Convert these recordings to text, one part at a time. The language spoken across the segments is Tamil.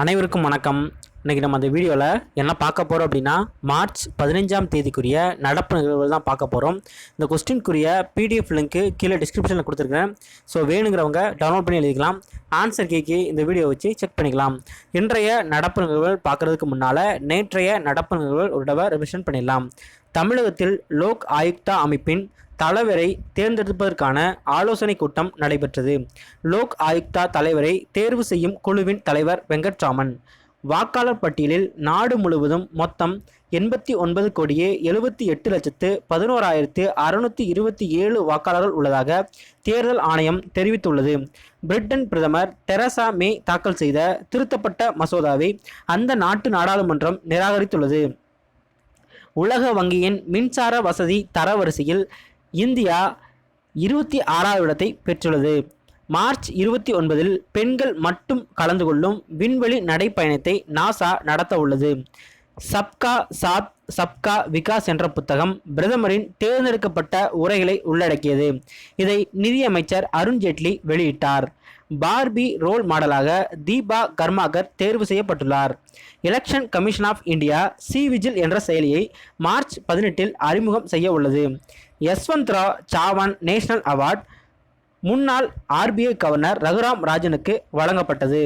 அனைவருக்கும் வணக்கம். இன்றைக்கி நம்ம அந்த வீடியோவில் என்ன பார்க்க போகிறோம் அப்படின்னா மார்ச் பதினஞ்சாம் தேதிக்குரிய நடப்பு நிகழ்வுகள் தான் பார்க்க போகிறோம் இந்த கொஸ்டின்குரிய பிடிஎஃப் லிங்க்கு கீழே டிஸ்கிரிப்ஷனில் கொடுத்துருக்கேன் ஸோ வேணுங்கிறவங்க டவுன்லோட் பண்ணி எழுதிக்கலாம். ஆன்சர் கேக்கு இந்த வீடியோ வச்சு செக் பண்ணிக்கலாம். இன்றைய நடப்பு நிகழ்வுகள் பார்க்குறதுக்கு முன்னால் நேற்றைய நடப்பு நிகழ்வுகள் ஒரு தடவை ரிவிஷன் பண்ணிடலாம். தமிழகத்தில் லோக் ஆயுக்தா அமைப்பின் தலைவரை தேர்ந்தெடுப்பதற்கான ஆலோசனை கூட்டம் நடைபெற்றது. லோக் ஆயுக்தா தலைவரை தேர்வு செய்யும் குழுவின் தலைவர் வெங்கட்ராமன். வாக்காளர் பட்டியலில் நாடு முழுவதும் மொத்தம் எண்பத்தி ஒன்பது கோடியே எழுபத்தி எட்டு லட்சத்து பதினோராயிரத்து அறுநூற்றி இருபத்தி ஏழு வாக்காளர்கள் உள்ளதாக தேர்தல் ஆணையம் தெரிவித்துள்ளது. பிரிட்டன் பிரதமர் தெரசா மே தாக்கல் செய்த திருத்தப்பட்ட மசோதாவை அந்த நாட்டு நாடாளுமன்றம் நிராகரித்துள்ளது. உலக வங்கியின் மின்சார வசதி தரவரிசையில் இந்தியா இருபத்தி ஆறாவது இடத்தை பெற்றுள்ளது. மார்ச் இருபத்தி ஒன்பதில் பெண்கள் மட்டும் கலந்து கொள்ளும் விண்வெளி நடைப்பயணத்தை நாசா நடத்த உள்ளது. சப்கா சாத் சப்கா விகாஸ் என்ற புத்தகம் பிரதமரின் தேர்ந்தெடுக்கப்பட்ட உரைகளை உள்ளடக்கியது. இதை நிதியமைச்சர் அருண்ஜேட்லி வெளியிட்டார். பார்பி ரோல் மாடலாக தீபா கர்மாகர் தேர்வு செய்யப்பட்டுள்ளார். Election commission of India C vigil என்ற செயலியை மார்ச் பதினெட்டில் அறிமுகம் செய்ய உள்ளது. யஸ்வந்த்ரா சாவான் நேஷனல் அவார்ட் முன்னாள் ஆர்பிஐ கவர்னர் ரகுராம் ராஜனுக்கு வழங்கப்பட்டது.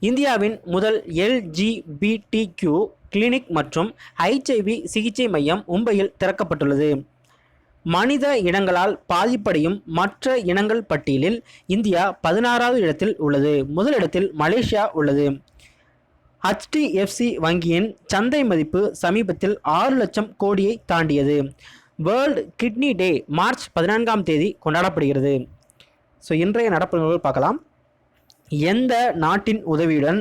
இந்தியாவின் முதல் எல்ஜிபிடிக்யூ கிளினிக் மற்றும் ஹைச்ஐவி சிகிச்சை மையம் மும்பையில் திறக்கப்பட்டுள்ளது. மனித இனங்களால் பாதிப்படையும் மற்ற இனங்கள் பட்டியலில் இந்தியா பதினாறாவது இடத்தில் உள்ளது. முதலிடத்தில் மலேசியா உள்ளது. ஹச்டிஎஃப்சி வங்கியின் சந்தை மதிப்பு சமீபத்தில் ஆறு லட்சம் கோடியை தாண்டியது. வேர்ல்டு கிட்னி டே மார்ச் பதினான்காம் தேதி கொண்டாடப்படுகிறது. ஸோ இன்றைய நடப்பு நிகழ்வு பார்க்கலாம். எந்த நாட்டின் உதவியுடன்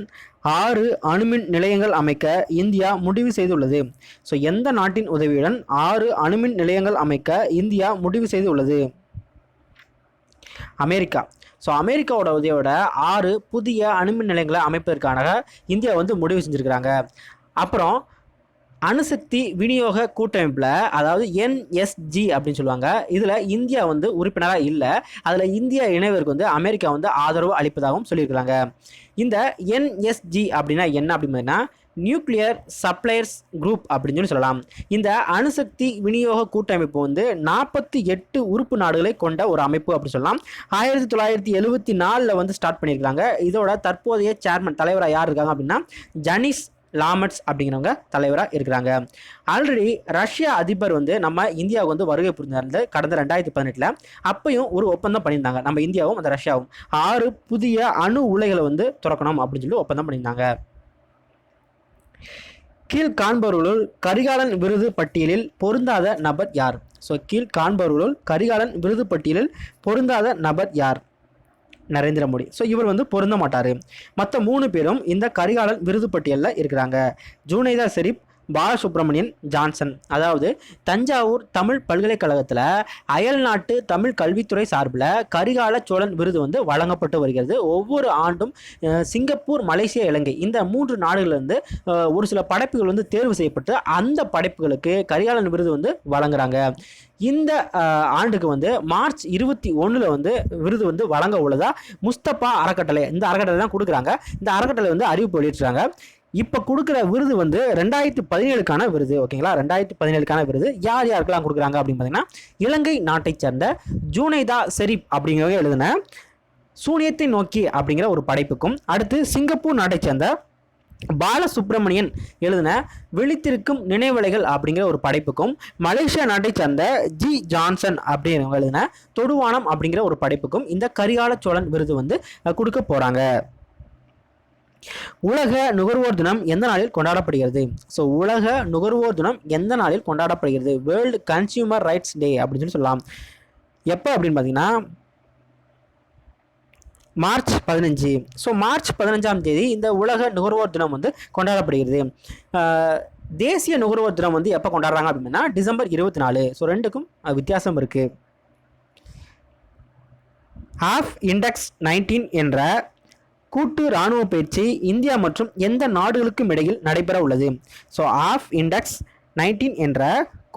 ஆறு அணுமின் நிலையங்கள் அமைக்க இந்தியா முடிவு செய்துள்ளது? ஸோ எந்த நாட்டின் உதவியுடன் ஆறு அணுமின் நிலையங்கள் அமைக்க இந்தியா முடிவு செய்துள்ளது? அமெரிக்கா. ஸோ அமெரிக்காவோட உதவியோட ஆறு புதிய அணுமின் நிலையங்களை அமைப்பதற்கான இந்தியா வந்து முடிவு செஞ்சுருக்கிறாங்க. அப்புறம் அணுசக்தி விநியோக கூட்டமைப்பில் அதாவது என்எஸ்ஜி அப்படின்னு சொல்லுவாங்க இதில் இந்தியா வந்து உறுப்பினராக இல்லை. அதில் இந்தியா இணைவருக்கு வந்து அமெரிக்கா வந்து ஆதரவு அளிப்பதாகவும் சொல்லியிருக்கிறாங்க. இந்த என்எஸ்ஜி அப்படின்னா என்ன அப்படின்னா நியூக்ளியர் சப்ளையர்ஸ் குரூப் அப்படின்னு சொல்லி சொல்லலாம். இந்த அணுசக்தி விநியோக கூட்டமைப்பு வந்து நாற்பத்தி எட்டு உறுப்பு நாடுகளை கொண்ட ஒரு அமைப்பு அப்படின்னு சொல்லலாம். ஆயிரத்தி தொள்ளாயிரத்தி எழுவத்தி நாலில் வந்து ஸ்டார்ட் பண்ணியிருக்காங்க இதோட தற்போதைய சேர்மன் தலைவராக யார் இருக்காங்க அப்படின்னா ஜனிஸ் லாமட்ஸ் அப்படிங்கிறவங்க தலைவராக இருக்கிறாங்க. ஆல்ரெடி ரஷ்யா அதிபர் வந்து நம்ம இந்தியாவுக்கு வந்து வருகை புரிஞ்சிருந்த கடந்த ரெண்டாயிரத்தி பதினெட்டில். அப்பையும் ஒரு ஒப்பந்தம் பண்ணியிருந்தாங்க. நம்ம இந்தியாவும் அந்த ரஷ்யாவும். ஆறு புதிய அணு உலைகளை வந்து திறக்கணும் அப்படின்னு சொல்லி ஒப்பந்தம் பண்ணியிருந்தாங்க. கீழ் காண்பவர்களுள் கரிகாலன் விருது பட்டியலில் பொருந்தாத நபர் யார்? ஸோ கீழ் காண்பவர்களுள் கரிகாலன் விருது பட்டியலில் பொருந்தாத நபர் யார்? நரேந்திர மோடி. ஸோ இவர் வந்து பொருந்த மாட்டார். மற்ற மூணு பேரும் இந்த கரிகாலன் விருது பட்டியலில் இருக்கிறாங்க ஜூனைதா ஷெரீப் பாலசுப்ரமணியன் ஜான்சன். அதாவது தஞ்சாவூர் தமிழ் பல்கலைக்கழகத்தில் அயல் நாட்டு தமிழ் கல்வித்துறை சார்பில் கரிகால சோழன் விருது வந்து வழங்கப்பட்டு வருகிறது. ஒவ்வொரு ஆண்டும் சிங்கப்பூர் மலேசியா இலங்கை இந்த மூன்று நாடுகளிலிருந்து ஒரு சில படைப்புகள் வந்து தேர்வு செய்யப்பட்டு அந்த படைப்புகளுக்கு கரிகாலன் விருது வந்து வழங்குறாங்க. இந்த ஆண்டுக்கு வந்து மார்ச் இருபத்தி ஒன்றில் வந்து விருது வந்து வழங்க உள்ளதா முஸ்தபா அறக்கட்டளை இந்த அறக்கட்டளை தான் கொடுக்குறாங்க. இந்த அறக்கட்டளை வந்து அறிவிப்பு வெளியிட்டுறாங்க இப்போ கொடுக்குற விருது வந்து ரெண்டாயிரத்தி பதினேழுக்கான விருது ஓகேங்களா? ரெண்டாயிரத்தி பதினேழுக்கான விருது. யார் யாருக்கெல்லாம் கொடுக்குறாங்க அப்படின்னு பார்த்தீங்கன்னா இலங்கை நாட்டைச் சேர்ந்த ஜூனைதா செரிப் அப்படிங்கிறவங்க எழுதின சூனியத்தை நோக்கி அப்படிங்கிற ஒரு படைப்புக்கும் அடுத்து சிங்கப்பூர் நாட்டைச் சேர்ந்த பாலசுப்ரமணியன் எழுதின விழித்திருக்கும் நினைவலைகள் அப்படிங்கிற ஒரு படைப்புக்கும் மலேசியா நாட்டைச் சேர்ந்த ஜி ஜான்சன் அப்படிங்கிறவங்க எழுதின தொடுவானம் அப்படிங்கிற ஒரு படைப்புக்கும் இந்த கரிகால சோழன் விருது வந்து கொடுக்க போகிறாங்க உலக நுகர்வோர் தினம் எந்த நாளில் கொண்டாடப்படுகிறது? ஸோ உலக நுகர்வோர் தினம் எந்த நாளில் கொண்டாடப்படுகிறது? வேர்ல்டு கன்சியூமர் ரைட்ஸ் டே அப்படின்னு சொல்லி சொல்லலாம். எப்போ அப்படின்னு பார்த்தீங்கன்னா மார்ச் பதினஞ்சு. ஸோ மார்ச் பதினஞ்சாம் தேதி இந்த உலக நுகர்வோர் தினம் வந்து கொண்டாடப்படுகிறது. தேசிய நுகர்வோர் தினம் வந்து எப்போ கொண்டாடுறாங்க அப்படின்னா டிசம்பர் இருபத்தி நாலு ஸோ ரெண்டுக்கும் வித்தியாசம் இருக்குது ஆஃப் இண்டெக்ஸ் நைன்டீன் என்ற கூட்டு இராணுவ பயிற்சி இந்தியா மற்றும் எந்த நாடுகளுக்கும் இடையில் நடைபெற உள்ளது. ஸோ ஆஃப் இண்டெக்ஸ் நைன்டீன் என்ற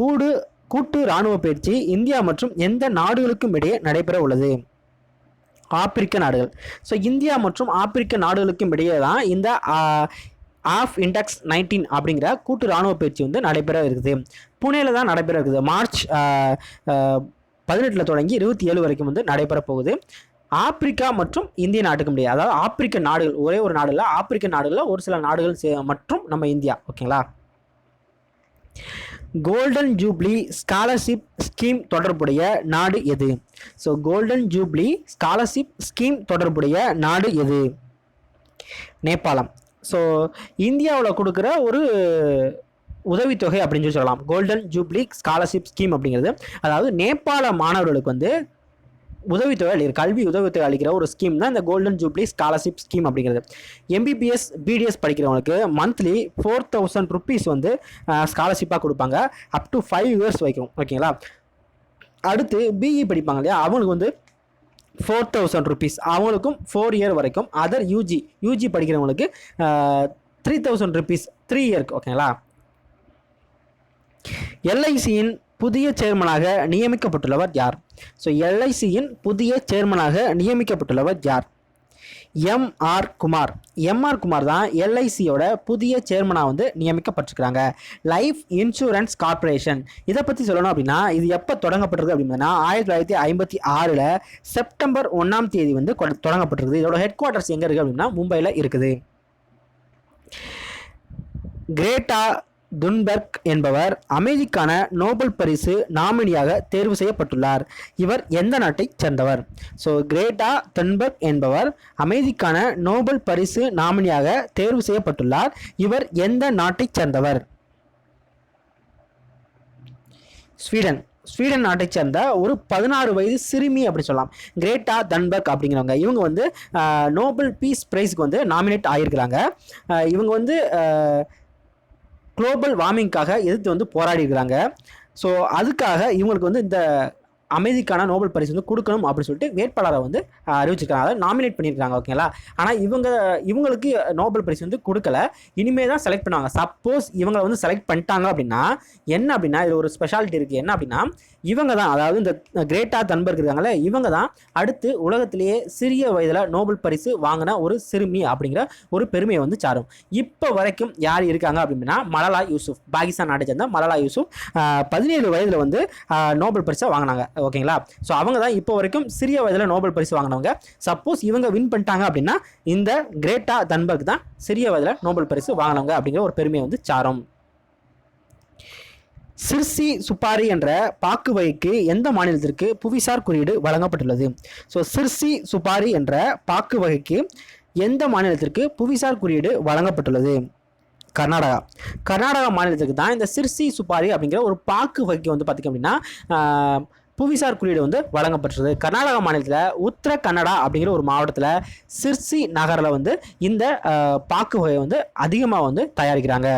கூடு கூட்டு இராணுவ பயிற்சி இந்தியா மற்றும் எந்த நாடுகளுக்கும் இடையே நடைபெற உள்ளது. ஆப்பிரிக்க நாடுகள். ஸோ இந்தியா மற்றும் ஆப்பிரிக்க நாடுகளுக்கும் இடையே தான் இந்த ஆஃப் இண்டெக்ஸ் நைன்டீன் அப்படிங்கிற கூட்டு இராணுவ பயிற்சி வந்து நடைபெற இருக்குது. புனேல தான் நடைபெற இருக்குது. மார்ச் பதினெட்டில் தொடங்கி இருபத்தி ஏழு வரைக்கும் வந்து நடைபெற போகுது. ஆப்பிரிக்கா மற்றும் இந்திய நாட்டுக்கு முடியாது. அதாவது ஆப்பிரிக்க நாடுகள் ஒரே ஒரு நாடு இல்லை ஆப்பிரிக்க நாடுகளில் ஒரு சில நாடுகள் மற்றும் நம்ம இந்தியா ஓகேங்களா? கோல்டன் ஜூப்ளி ஸ்காலர்ஷிப் ஸ்கீம் தொடர்புடைய நாடு எது? So golden jubilee scholarship scheme தொடர்புடைய நாடு எது? நேபாளம். ஸோ இந்தியாவில் கொடுக்குற ஒரு உதவித்தொகை அப்படின்னு சொல்லி சொல்லலாம். கோல்டன் ஜூப்ளி ஸ்காலர்ஷிப் ஸ்கீம் அப்படிங்கிறது. அதாவது நேபாள மாணவர்களுக்கு வந்து உதவித்தொகை அளிக்கிற கல்வி உதவித்தொகை அளிக்கிற ஒரு ஸ்கீம் தான் இந்த கோல்டன் ஜூப்ளி ஸ்காலர்ஷிப் ஸ்கீம் அப்படிங்கிறது. எம்பிபிஎஸ் பிடிஎஸ் படிக்கிறவங்களுக்கு மந்த்லி ஃபோர் தௌசண்ட் ருபீஸ் வந்து ஸ்காலர்ஷிப்பாக கொடுப்பாங்க. அப் டு ஃபைவ் இயர்ஸ் வரைக்கும் ஓகேங்களா அடுத்து பிஇ படிப்பாங்க இல்லையா? அவங்களுக்கு வந்து ஃபோர் தௌசண்ட் ருபீஸ் அவங்களுக்கும் ஃபோர் இயர் வரைக்கும். அதர் யூஜி யூஜி படிக்கிறவங்களுக்கு த்ரீ தௌசண்ட் ருபீஸ் த்ரீ இயர்க்கு ஓகேங்களா எல்ஐசியின் புதிய சேர்மனாக நியமிக்கப்பட்டுள்ளவர் யார்? ஸோ எல்ஐசியின் புதிய சேர்மனாக நியமிக்கப்பட்டுள்ளவர் யார்? எம்ஆர் குமார் எம்ஆர் குமார் தான் எல்ஐசியோட புதிய சேர்மனாக வந்து நியமிக்கப்பட்டிருக்கிறாங்க. லைஃப் இன்சூரன்ஸ் கார்ப்பரேஷன் இதை பற்றி சொல்லணும் அப்படின்னா இது எப்போ தொடங்கப்பட்டிருக்கு அப்படின்னா ஆயிரத்தி தொள்ளாயிரத்தி ஐம்பத்தி ஆறில் செப்டம்பர் ஒன்றாம் தேதி வந்து தொடங்கப்பட்டிருக்குது. இதோட ஹெட் குவார்ட்டர்ஸ் எங்கே இருக்குது அப்படின்னா மும்பையில் இருக்குது. கிரேட்டா துன்பர்க் என்பவர் அமைதிக்கான நோபல் பரிசு நாமினியாக தேர்வு செய்யப்பட்டுள்ளார். இவர் எந்த நாட்டைச் சேர்ந்தவர்? ஸோ கிரேட்டா துன்பர்க் என்பவர் அமைதிக்கான நோபல் பரிசு நாமினியாக தேர்வு செய்யப்பட்டுள்ளார். இவர் எந்த நாட்டைச் சேர்ந்தவர்? ஸ்வீடன். ஸ்வீடன் நாட்டைச் சேர்ந்த ஒரு பதினாறு வயது சிறுமி அப்படி சொல்லலாம். கிரேட்டா தன்பர்க் அப்படிங்கிறவங்க. இவங்க வந்து நோபல் பீஸ் ப்ரைஸ்க்கு வந்து நாமினேட் ஆகியிருக்கிறாங்க. இவங்க வந்து குளோபல் வார்மிங்காக எதிர்த்து வந்து போராடி இருக்கிறாங்க. ஸோ அதுக்காக இவங்களுக்கு வந்து இந்த அமைதிக்கான நோபல் பரிசு வந்து கொடுக்கணும் அப்படின்னு சொல்லிட்டு வேட்பாளரை வந்து அறிவிச்சிருக்காங்க. அதாவது நாமினேட் பண்ணியிருக்காங்க ஓகேங்களா ஆனால் இவங்க இவங்களுக்கு நோபல் பரிசு வந்து கொடுக்கல. இனிமே தான் செலக்ட் பண்ணுவாங்க. சப்போஸ் இவங்களை வந்து செலக்ட் பண்ணிட்டாங்க அப்படின்னா என்ன அப்படின்னா இது ஒரு ஸ்பெஷாலிட்டி இருக்குது என்ன அப்படின்னா இவங்க தான் அதாவது இந்த கிரேட்டா தன்பர்க் இருக்காங்களே இவங்க தான் அடுத்து உலகத்திலேயே சிறிய வயதில் நோபல் பரிசு வாங்கின ஒரு சிறுமி அப்படிங்கிற ஒரு பெருமையை வந்து சாரும். இப்போ வரைக்கும் யார் இருக்காங்க அப்படின்னா மலலா யூசுப் பாகிஸ்தான் நாட்டை சேர்ந்த மலலா யூசுப் பதினேழு வயதில் வந்து நோபல் பரிசை வாங்கினாங்க ஓகேங்களா? ஸோ அவங்க தான் இப்போ வரைக்கும் சிறிய வயதில் நோபல் பரிசு வாங்கினவங்க. சப்போஸ் இவங்க வின் பண்ணிட்டாங்க அப்படின்னா இந்த கிரேட்டா தன்பர்க் தான் சிறிய வயதில் நோபல் பரிசு வாங்கினவங்க அப்படிங்கிற ஒரு பெருமையை வந்து சாரும். சிர்சி சுப்பாரி என்ற பாக்கு வகைக்கு எந்த மாநிலத்திற்கு புவிசார் குறியீடு வழங்கப்பட்டுள்ளது? ஸோ சிர்சி சுப்பாரி என்ற பாக்கு வகைக்கு எந்த மாநிலத்திற்கு புவிசார் குறியீடு வழங்கப்பட்டுள்ளது? கர்நாடகா. கர்நாடகா மாநிலத்துக்கு தான் இந்த சிர்சி சுப்பாரி அப்படிங்கிற ஒரு பாக்கு வகைக்கு வந்து பார்த்திங்க அப்படின்னா புவிசார் குறியீடு வந்து வழங்கப்பட்டுள்ளது. கர்நாடகா மாநிலத்தில் உத்தர கன்னடா அப்படிங்கிற ஒரு மாவட்டத்தில் சிர்சி நகரில் வந்து இந்த பாக்கு வகையை வந்து அதிகமாக வந்து தயாரிக்கிறாங்க.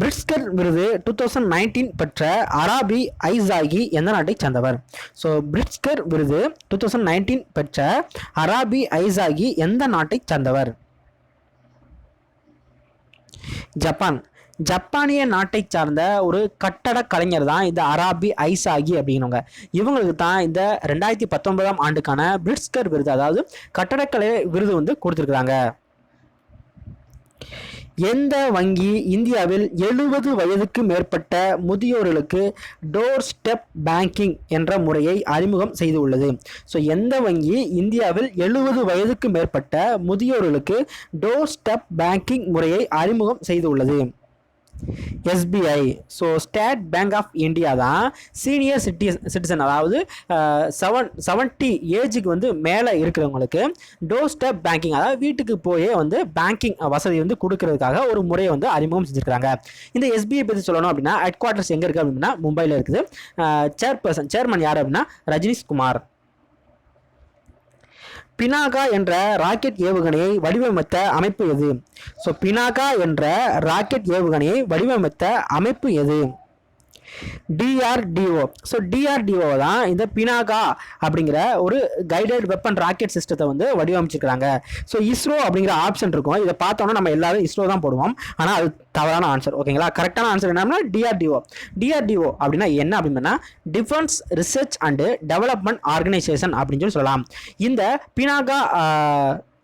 பிரிட்ஸ்கர் விருது டூ தௌசண்ட் நைன்டீன் பெற்ற அராபி ஐசாகி எந்த நாட்டைச் சேர்ந்தவர்? ஸோ பிரிட்ஸ்கர் விருது டூ தௌசண்ட் நைன்டீன் பெற்ற அராபி ஐசாகி எந்த நாட்டைச் சேர்ந்தவர்? ஜப்பான். ஜப்பானிய நாட்டை சார்ந்த ஒரு கட்டட கலைஞர் தான் இந்த அராபி ஐசாகி அப்படிங்கிறவங்க இவங்களுக்கு தான் இந்த ரெண்டாயிரத்தி பத்தொன்பதாம் ஆண்டுக்கான பிரிட்ஸ்கர் விருது அதாவது கட்டடக்கலை விருது வந்து கொடுத்துருக்குறாங்க. எந்த வங்கி இந்தியாவில் எழுபது வயதுக்கு மேற்பட்ட முதியோர்களுக்கு டோர் ஸ்டெப் பேங்கிங் என்ற முறையை அறிமுகம் செய்து உள்ளது ஸோ எந்த வங்கி இந்தியாவில் எழுபது வயதுக்கு மேற்பட்ட முதியோர்களுக்கு டோர் ஸ்டெப் பேங்கிங் முறையை அறிமுகம் செய்து உள்ளது SBI so State Bank of India தான் சீனியர் சிட்டி சிட்டிசன் அதாவது செவன் செவன்ட்டி ஏஜுக்கு வந்து மேலே இருக்கிறவங்களுக்கு டோர் ஸ்டெப் பேங்கிங் அதாவது வீட்டுக்கு போயே வந்து பேங்கிங் வசதி வந்து கொடுக்கறதுக்காக ஒரு முறையை வந்து அறிமுகம் செஞ்சுருக்காங்க இந்த எஸ்பிஐ பற்றி சொல்லணும் அப்படின்னா ஹெட் குவார்ட்டர்ஸ் எங்கே இருக்குது அப்படின்னா மும்பையில் இருக்குது. சேர்பர்சன் சேர்மன் யார் அப்படின்னா ரஜினிஷ் குமார் பினாகா என்ற ராக்கெட் ஏவுகணையை வடிவமைத்த அமைப்பு எது? ஸோ பினாகா என்ற ராக்கெட் ஏவுகணையை வடிவமைத்த அமைப்பு எது? டிஆர்டிஓ ஸோ டிஆர்டிஓ தான் இந்த பினாகா அப்படிங்கிற ஒரு கைடட் வெப்பன் ராக்கெட் சிஸ்டத்தை வந்து வடிவமைச்சிருக்கிறாங்க. ஸோ இஸ்ரோ அப்படிங்கிற ஆப்ஷன் இருக்கும். இதை பார்த்தோன்னா நம்ம எல்லாரும் இஸ்ரோ தான் போடுவோம். ஆனால் அது தவறான ஆன்சர் ஓகேங்களா கரெக்டான ஆன்சர் என்னன்னா டிஆர்டிஓ டிஆர்டிஓ அப்படின்னா என்ன அப்படின்னா defence research and development organisation அப்படின்னு சொல்லி சொல்லலாம். இந்த பினாகா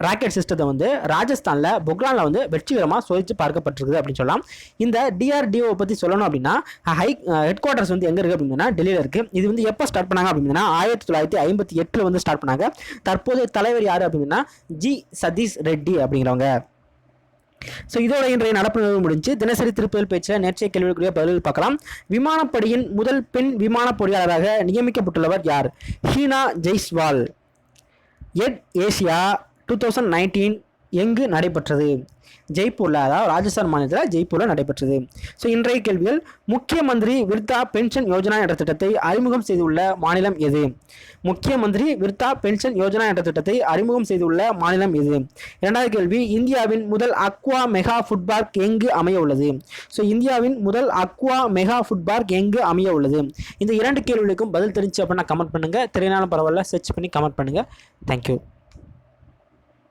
ராக்கெட் சிஸ்டத்தை வந்து ராஜஸ்தானில் பொக்ரானில் வந்து வெற்றிகரமாக சோதித்து பார்க்கப்பட்டிருக்குது அப்படின்னு சொல்லலாம். இந்த டிஆர்டிஓ பற்றி சொல்லணும் அப்படின்னா ஹை ஹெட் குவார்ட்டர்ஸ் வந்து எங்கே இருக்குது அப்படின்னா டெல்லியில் இருக்குது இது வந்து எப்போ ஸ்டார்ட் பண்ணாங்க அப்படின்னா ஆயிரத்தி தொள்ளாயிரத்தி ஐம்பத்தி எட்டில் வந்து ஸ்டார்ட் பண்ணாங்க. தற்போதைய தலைவர் யார் அப்படின்னா ஜி சதீஷ் ரெட்டி அப்படிங்கிறவங்க. ஸோ இதோட இன்றைய நடப்பு நிகழ்வு முடிஞ்சு தினசரி திருப்பதில் பேச்ச நேற்றைய கேள்விக்குரிய பதில்கள் பார்க்கலாம். விமானப்படையின் முதல் பெண் விமான பொறியாளராக நியமிக்கப்பட்டுள்ளவர் யார்? ஹீனா ஜெய்ஸ்வால். எட் ஏசியா டூ தௌசண்ட் நைன்டீன் எங்கு நடைபெற்றது? ஜெய்ப்பூரில் அதாவது ராஜஸ்தான் மாநிலத்தில் ஜெய்ப்பூரில் நடைபெற்றது. ஸோ இன்றைய கேள்விகள் முக்கிய மந்திரி விர்தா பென்ஷன் யோஜனா என்ற திட்டத்தை அறிமுகம் செய்துள்ள மாநிலம் எது? முக்கிய மந்திரி விர்தா பென்ஷன் யோஜனா என்ற திட்டத்தை அறிமுகம் செய்துள்ள மாநிலம் எது? இரண்டாவது கேள்வி இந்தியாவின் முதல் அக்வா மெகா ஃபுட் பார்க் எங்கு அமைய உள்ளது? ஸோ இந்தியாவின் முதல் அக்வா மெகா ஃபுட் பார்க் எங்கு அமைய உள்ளது? இந்த இரண்டு கேள்விகளுக்கும் பதில் தெரிஞ்சு அப்படின்னா கமெண்ட் பண்ணுங்கள் தெரியினாலும் பரவாயில்ல சர்ச் பண்ணி கமெண்ட் பண்ணுங்கள் தேங்க்யூ